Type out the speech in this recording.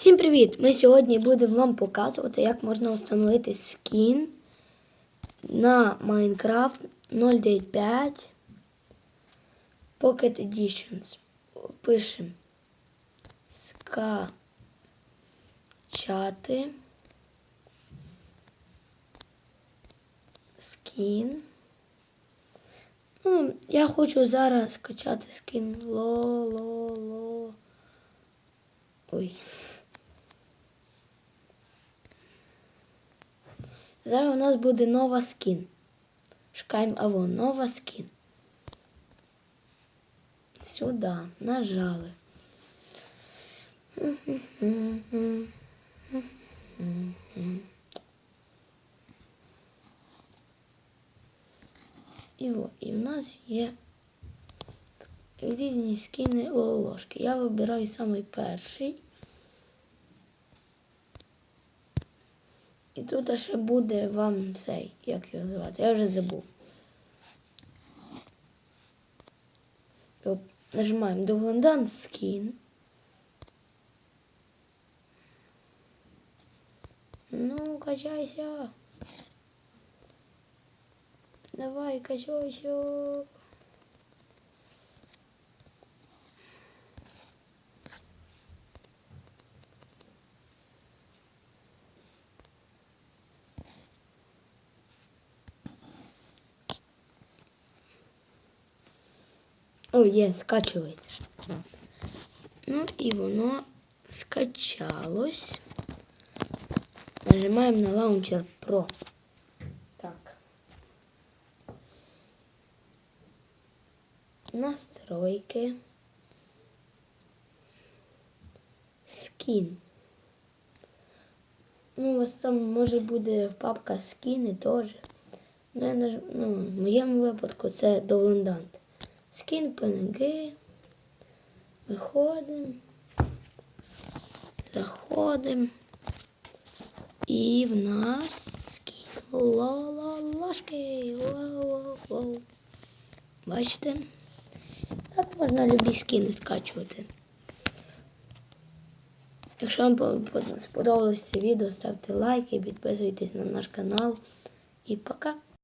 Всім привіт! Ми сьогодні будемо вам показувати, як можна встановити скін на Minecraft 0.9 Pocket Editions. Пишемо скачати скін. Ну, я хочу зараз скачати скін ло-ло-ло. Ой. Зараз у нас буде нова скін. Шукаємо або нова скін. Сюди нажали. І, о, і в нас є різні скіни ложки. Я вибираю самий перший. І тут ще буде вам цей, як його звати, я вже забув. Нажимаємо Download Skin. Ну, качайся. Давай, качайся. О, є, скачується. Ну і воно скачалось. Нажимаємо на Launcher Pro. Так. Настройки. Скін. Ну, у вас там може буде папка скіни теж. Ну, я наж... ну, в моєму випадку це Довлендант. Скін PNG. Виходимо. Заходимо. І в нас скін лололошки. Воу-воу-воу. Бачите? Так можна любі скіни скачувати. Якщо вам сподобалось це відео, ставте лайки, підписуйтесь на наш канал. І пока!